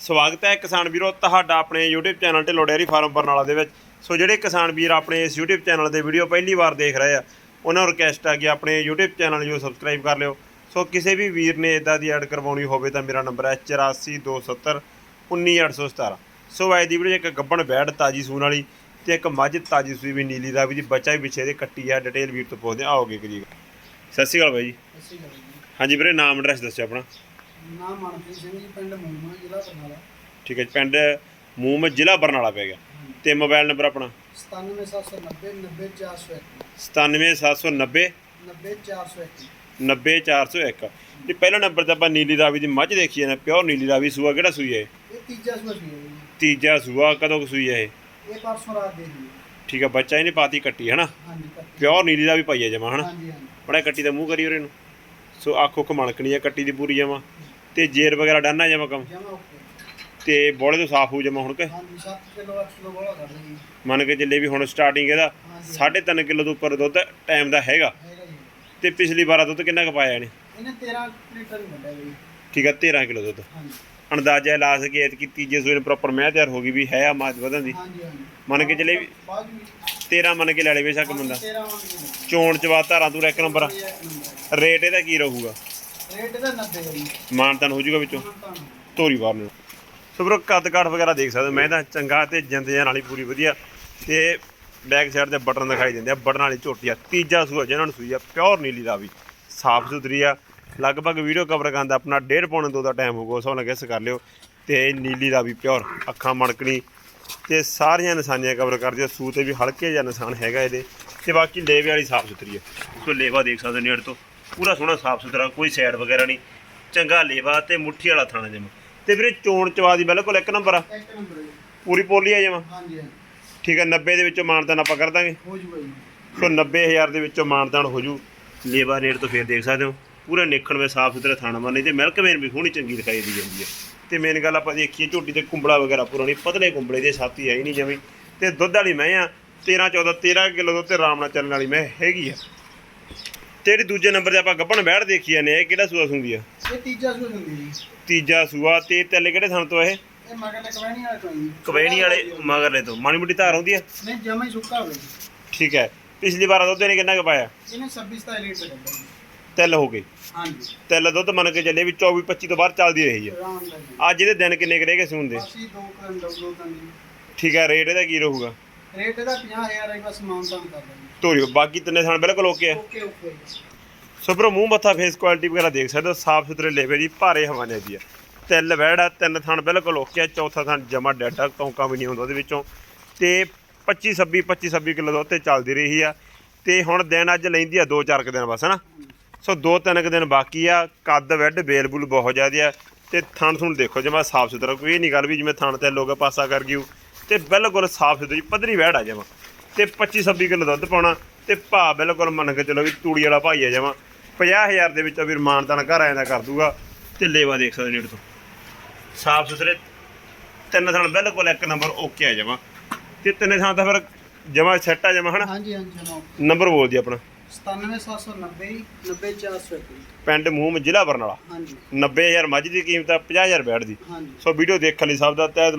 ਸਵਾਗਤ ਹੈ ਕਿਸਾਨ ਵੀਰੋ ਤੁਹਾਡਾ ਆਪਣੇ YouTube channel Dhillon dairy farm Barnala ਦੇ ਵਿੱਚ। ਸੋ ਜਿਹੜੇ ਕਿਸਾਨ ਵੀਰ ਆਪਣੇ ਇਸ YouTube ਚੈਨਲ ਦੇ ਵੀਡੀਓ ਪਹਿਲੀ ਵਾਰ ਦੇਖ ਰਹੇ ਆ ਉਹਨਾਂ ਨੂੰ ਰਿਕਵੈਸਟ ਆ ਕਿ ਆਪਣੇ YouTube ਚੈਨਲ ਨੂੰ ਸਬਸਕ੍ਰਾਈਬ ਕਰ ਲਿਓ। ਸੋ ਕਿਸੇ ਵੀ ਵੀਰ ਨੇ ਇਦਾਂ ਦੀ ਐਡ ਕਰਵਾਉਣੀ ਹੋਵੇ ਤਾਂ ਮੇਰਾ ਨੰਬਰ ਹੈ 8427 19817 ਸੋ ਅੱਜ ਦੀ ਵੀਡੀਓ ਇੱਕ ਗੱਬਣ ਬੈੜ ਤਾਜੀ ਸੂਣ ਵਾਲੀ ਤੇ ਇੱਕ ਮੱਝ ਤਾਜੀ ਸੂਈ ਵੀ ਨੀਲੀ ਦਾ ਵੀ ਜੀ ਬੱਚਾ ਵੀ ਪਿੱਛੇ ਦੇ ਕੱਟੀ ਆ ਡਿਟੇਲ ਵੀਰ ਤੋਂ ਪੁੱਛਦੇ ਆਓਗੇ ਕਰੀਏ ਸਤਿ ਸ਼੍ਰੀ ਅਕਾਲ ਬਾਈ ਜੀ। ਅਸੀਂ ਕਰਾਂਗੇ ਹਾਂਜੀ ਵੀਰੇ ਨਾਮ ਐਡਰੈਸ ਦੱਸਿਓ ਆਪਣਾ। ਨਾਮ ਮਨਪ੍ਰੀਤ ਸਿੰਘ ਜੀ ਪਿੰਡ ਮੂਮਾ ਜ਼ਿਲ੍ਹਾ ਬਰਨਾਲਾ। ਠੀਕ ਹੈ ਜੀ, ਪਿੰਡ ਮੂਮ ਜ਼ਿਲ੍ਹਾ ਬਰਨਾਲਾ ਪੈ ਗਿਆ। ਤੇ ਮੋਬਾਈਲ ਨੰਬਰ ਆਪਣਾ? 97790 90401 97790 90401 90401 ਜੀ ਪਹਿਲਾ ਨੰਬਰ ਤੇ ਆਪਾਂ ਨੀਲੀ ਰਾਵੀ ਦੀ ਮੱਝ ਦੇਖੀ ਨਾ ਪਿਓਰ ਨੀਲੀ ਰਾਵੀ ਸੂਆ ਕਿਹੜਾ ਸੂਈ ਹੈ ਇਹ? ਇਹ ਤੀਜਾ ਸੂਆ ਸੀ ਜੀ। ਤੀਜਾ ਸੂਆ ਕਦੋਂ ਕੁ ਸੂਈ ਹੈ ਇਹ? ਇਹ ਪਰਸੋਂ ਰਾਤ ਦੇ ਜੀ ਠੀਕ ਹੈ ਬੱਚਾ ਇਹਨੇ ਪਾਤੀ ਕੱਟੀ ਹੈ ਨਾ ਹਾਂਜੀ ਕੱਟੀ। ਪਿਓਰ ਨੀਲੀ ਰਾਵੀ ਪਾਈ ਹੈ ਜਮਾ ਹਨਾ? ਹਾਂਜੀ ਹਾਂਜੀ। ਬੜਾ ਕੱਟੀ ਦਾ ਮੂੰਹ ਕਰੀ ਉਹਰੇ ਨੂੰ। ਸੋ ਅੱਖ ਉੱਖ ਮਣਕਣੀ ਹੈ ਕੱਟੀ ਦੀ ਪੂਰੀ ਜਮਾ। ਤੇ ਜੇਰ ਵਗੈਰਾ ਡਾਨਾ ਜਮਾ ਕੰਮ? ਜਮਾ ਓਕੇ। ਤੇ ਬੋਲੇ ਤੋਂ ਸਾਫ਼ ਹੋ ਜਮਾ ਹੁਣ ਕੇ? ਹਾਂਜੀ 7 ਕਿਲੋ 8 ਕਿਲੋ ਬੋਲਾ ਕੱਢ ਲਈ। ਮੰਨ ਕੇ ਚੱਲੇ ਵੀ ਹੁਣ ਸਟਾਰਟਿੰਗ ਇਹਦਾ ਹਾਂਜੀ। 3.5 ਕਿਲੋ ਤੋਂ ਉੱਪਰ ਦੁੱਧ ਟਾਈਮ ਦਾ ਹੈਗਾ। ਹੈਗਾ ਜੀ। ਤੇ ਪਿਛਲੀ ਵਾਰ ਦੁੱਧ ਕਿੰਨਾ ਕੁ ਪਾਇਆ ਇਹਨੇ? ਇਹਨੇ 13 ਲੀਟਰ ਹੀ ਕੱਢਿਆ ਜੀ। ਠੀਕ ਹੈ 13 ਕਿਲੋ ਦੁੱਧ। ਹਾਂਜੀ। ਅੰਦਾਜ਼ਾ ਲਾ ਸਕੇ ਐਤਕੀ ਤੀਜੇ ਸੂਏ ਨੂੰ ਪ੍ਰੋਪਰ ਮੈਂ ਤਿਆਰ ਹੋ ਗਈ ਵੀ ਹੈ ਆ ਮਾਜ ਵਧਣ ਦੀ। ਹਾਂਜੀ ਹਾਂਜੀ। ਮੰਨ ਕੇ ਚੱਲੇ ਵੀ ਬਾਅਦ ਵੀ 13 ਮੰਨ ਕੇ ਲੈ ਲੈ ਬੇਸ਼ੱਕ ਬੰਦਾ 13 ਮੰਨ ਕੇ ਚੋਣ ਚਵਾ ਧਾਰਾਂ ਤੂੰ ਇੱਕ ਨੰਬਰ। ਇਹ ਇੱਕ ਨੰਬਰ। ਰੇਟ ਇਹਦਾ ਕੀ ਰਹੂਗਾ? ਰੇਟ ਇਹਦਾ 90 ਹੈ ਜੀ। ਮਾਨਤਨ ਹੋ ਜਾਊਗਾ ਵਿੱਚੋਂ। ਧੋਰੀ ਬਾਹਰ ਨੂੰ। ਸੋ ਬਰੋ ਕੱਦ ਕਾਠ ਵਗੈਰਾ ਦੇਖ ਸਕਦੇ ਹੋ। ਮੈਂ ਤਾਂ ਚੰਗਾ ਤੇ ਜਿੰਦ ਜਾਨ ਵਾਲੀ ਪੂਰੀ ਵਧੀਆ। ਤੇ ਬੈਕ ਸਾਈਡ ਤੇ ਬਟਨ ਦਿਖਾਈ ਦਿੰਦੇ ਆ, ਬਟਨ ਵਾਲੀ ਝੋਟੀ ਆ। ਤੀਜਾ ਸੂਆ, ਜਿਹਨਾਂ ਨੂੰ ਸੂਈ ਆ, ਪਿਓਰ ਨੀਲੀ ਦਾ ਵੀ। ਸਾਫ਼ ਸੁਥਰੀ ਆ। ਲਗਭਗ ਵੀਡੀਓ ਕਵਰ ਕਰਨ ਦਾ ਆਪਣਾ ਡੇਢ ਪੌਣੇ ਦੋ ਦਾ ਟਾਈਮ ਹੋਊਗਾ, ਉਸ ਨਾਲ ਗੈਸ ਕਰ ਲਿਓ। ਤੇ ਨੀਲੀ ਦਾ ਵੀ ਪਿਓਰ, ਅੱਖਾਂ ਮਣਕਣੀ। ਤੇ ਸਾਰੀਆਂ ਨਿਸ਼ਾਨੀਆਂ ਕਵਰ ਕਰਦੇ ਆ ਸੂ ਤੇ ਵੀ ਹਲਕੇ ਜਿਹਾ ਨਿਸ਼ਾਨ ਹੈਗਾ ਇਹਦੇ। ਤੇ ਬਾਕੀ ਲੇਵੇ ਵਾਲੀ ਸਾਫ਼ ਸੁਥਰੀ ਆ। ਸੋ ਲੇਵਾ ਦੇਖ ਸਕਦੇ ਹੋ ਨੇੜ ਤੋਂ। ਪੂਰਾ ਸੋਹਣਾ ਸਾਫ਼ ਸੁਥਰਾ ਕੋਈ ਸਾਈਡ ਵਗੈਰਾ ਨਹੀਂ। ਚੰਗਾ ਲੇਵਾ ਤੇ ਮੁੱਠੀ ਵਾਲਾ ਥਾਣਾ ਜਮਾ। ਤੇ ਵੀਰੇ ਚੋਣ ਚਵਾ ਦੀ ਬਿਲਕੁਲ ਇੱਕ ਨੰਬਰ ਆ। ਇੱਕ ਨੰਬਰ ਹੈ ਜੀ। ਪੂਰੀ ਪੋਲੀ ਆ ਜਮਾ? ਹਾਂਜੀ ਹਾਂਜੀ। ਠੀਕ ਹੈ 90 ਦੇ ਵਿੱਚੋਂ ਮਾਨਤਾਨ ਆਪਾਂ ਕਰ ਦਾਂਗੇ। ਹੋ ਜੂਗਾ ਜੀ ਸੋ 90000 ਦੇ ਵਿੱਚੋਂ ਮਾਨਤਾਨ ਹੋ ਜੂ। ਲੇਵਾ ਰੇਟ ਤੋਂ ਫੇਰ ਦੇਖ ਸਕਦੇ ਹੋ। ਪੂਰੇ ਨਿਖਣਵੇਂ ਸਾਫ਼ ਸੁਥਰੇ ਥਾਣਾ ਮਾ ਨਹੀਂ ਤੇ ਮਿਲਕ ਵੇਨ ਵੀ ਸੋਹਣੀ ਚੰਗੀ ਦਿਖਾਈ ਦੀ ਜਾਂਦੀ ਹੈ ਤੇ ਮੇਨ ਗੱਲ ਆਪਾਂ ਦੇਖੀਏ ਝੋਟੀ ਤੇ ਕੁੰਬੜਾ ਵਗੈਰਾ ਪੂਰਾ ਨਹੀਂ ਪਤਲੇ ਕੁੰਬੜੇ ਦੇ ਸਾਥੀ ਹੈ ਹੀ ਨਹੀਂ ਜਮੀ। ਤੇ ਦੁੱਧ ਵਾਲੀ ਮੈਂ ਆ 13 14 13 ਕਿਲੋ ਦੁੱਧ ਤੇ ਆਰਾਮ ਨਾਲ ਚੱਲਣ ਵਾਲੀ ਮੈਂ ਹੈਗੀ ਆ। ਤੇ ਜਿਹੜੀ ਦੂਜੇ ਨੰਬਰ ਤੇ ਆਪਾਂ ਗੱਭਣ ਬੈੜ ਦੇਖੀ ਜਾਂਦੇ ਆ ਇਹ ਕਿਹੜਾ ਸੂਆ ਸੁੰਦੀ ਆ? ਇਹ ਤੀਜਾ ਸੂਆ ਹੁੰਦੀ ਜੀ। ਤੀਜਾ ਸੂਆ ਤੇ ਤੇਲੇ ਕਿਹੜੇ ਥਣ ਤੋਂ ਇਹ? ਇਹ ਮਗਰਲੇ ਕਵੈਣੀ ਵਾਲਾ ਤੋਂ ਜੀ। ਕਵੈਣੀ ਵਾਲੇ ਮਗਰਲੇ ਤੋਂ। ਮਾੜੀ ਮੋਟੀ ਧਾਰ ਆਉਂਦੀ ਆ? ਨਹੀਂ ਜਮਾ ਹੀ ਸੁੱਕਾ ਹੋਵੇ ਜੀ। ਠੀਕ ਹੈ। ਪਿਛਲੀ ਵਾਰ ਦੁੱਧ ਨੇ ਕਿੰਨਾ ਕੁ ਪਾਇਆ? ਇਹਨੇ 26 27 ਲੀਟਰ ਕੱਢਿਆ ਜੀ। ਤਿੱਲ ਹੋ ਗਈ ਹਾਂਜੀ। ਤਿੱਲ ਦੁੱਧ ਮੰਨ ਕੇ ਚੱਲੇ ਵੀ 24 25 ਤੋਂ ਬਾਹਰ ਚੱਲਦੀ ਰਹੀ ਆ। ਜੀ। ਅੱਜ ਇਹਦੇ ਦਿਨ ਕਿੰਨੇ ਕੁ ਰਹਿ ਗਏ ਸੂਣ ਦੇ? ਅਸੀਂ ਦੋ ਕਰਨ ਦੋ ਦੋ ਤਾਂ ਜੀ। ਠੀਕ ਹੈ ਰੇਟ ਇਹਦਾ ਕੀ ਰਹੂਗਾ? ਰੇਟ ਇਹਦਾ 50000 ਹੈ ਬਸ ਮਾਨਤਾਨ ਕਰ ਦਾਂਗੇ ਧੋਰੀ ਬਾਕੀ ਤਿੰਨੇ ਥਣ ਬਿਲਕੁਲ ਓਕੇ ਆ। ਓਕੇ ਓਕੇ ਸੋ ਭਰੋ ਮੂੰਹ ਮੱਥਾ ਫੇਸ ਕੁਆਲਿਟੀ ਵਗੈਰਾ ਦੇਖ ਸਕਦੇ ਹੋ ਸਾਫ਼ ਸੁਥਰੇ ਲੇਵੇ ਦੀ ਭਾਰੇ ਹਵਾਨੇ ਦੀ ਆ ਤਿੱਲ ਵਹਿੜਾ ਤਿੰਨ ਥਣ ਬਿਲਕੁਲ ਓਕੇ ਆ ਚੌਥਾ ਥਣ ਜਮਾ ਡੈਡਾ ਕੌਂਕਾ ਵੀ ਨਹੀਂ ਹੁੰਦਾ ਉਹਦੇ ਵਿੱਚੋਂ। ਤੇ 25 26 25 26 ਕਿਲੋ ਦੁੱਧ ਤੇ ਚੱਲਦੀ ਰਹੀ ਆ। ਤੇ ਹੁਣ ਦਿਨ ਅੱਜ ਲੈਂਦੀ ਆ ਦੋ ਚਾਰ ਕੁ ਦਿਨ ਬਸ ਹਨਾ? ਸੋ ਦੋ ਤਿੰਨ ਕੁ ਦਿਨ ਬਾਕੀ ਆ ਕੱਦ ਵੈਡ ਬੇਲ ਬੁਲ ਬਹੁਤ ਜ਼ਿਆਦਾ ਆ। ਤੇ ਥਣ ਥੁਣ ਦੇਖੋ ਜਮਾ ਸਾਫ਼ ਸੁਥਰਾ ਕੋਈ ਇਹ ਨਹੀਂ ਗੱਲ ਵੀ ਜਿਵੇਂ ਥਣ ਤੇ ਲੋਕ ਪਾਸਾ ਕਰ ਗਿਓ ਤੇ ਬਿਲਕੁਲ ਸਾਫ਼ ਸੁਥਰੀ ਪੱਧਰੀ ਵੈੜ ਆ ਜਮਾ। ਤੇ 25 26 ਕਿਲੋ ਦੁੱਧ ਪਾਉਣਾ ਤੇ ਭਾ ਬਿਲਕੁਲ ਮੰਨ ਕੇ ਚਲੋ ਵੀ ਤੂੜੀ ਵਾਲਾ ਭਾਈ ਆ ਜਮਾ। 50000 ਦੇ ਵਿੱਚ ਵੀਰ ਮਾਨਤਾਨ ਘਰ ਆਇਆ ਦਾ ਕਰ ਦੂਗਾ ਤੇ ਲੇਵਾ ਦੇਖ ਸਕਦੇ ਨੇੜ ਤੋਂ। ਸਾਫ਼ ਸੁਥਰੇ ਤਿੰਨ ਥਣ ਬਿਲਕੁਲ ਇੱਕ ਨੰਬਰ ਓਕੇ ਆ ਜਮਾ। ਤੇ ਤਿੰਨੇ ਥਾਂ ਤਾਂ ਫਿਰ ਜਮਾ ਸੈੱਟ ਆ ਜਮਾ ਹਨਾ? ਹਾਂਜੀ ਹਾਂਜੀ ਜਨਾਬ। ਨੰਬਰ ਬੋਲ ਦੀ ਆਪਣਾ। 97790 90401 ਪਿੰਡ ਮੂੰਹ ਜ਼ਿਲ੍ਹਾ ਬਰਨਾਲਾ। ਹਾਂਜੀ। 90000 ਮੱਝ ਦੀ ਕੀਮਤ ਆ 50000 ਬੈਠ ਦੀ। ਹਾਂਜੀ। ਸੋ ਵੀਡੀਓ ਦੇਖਣ ਲਈ ਸਭ ਦਾ ਤਹਿ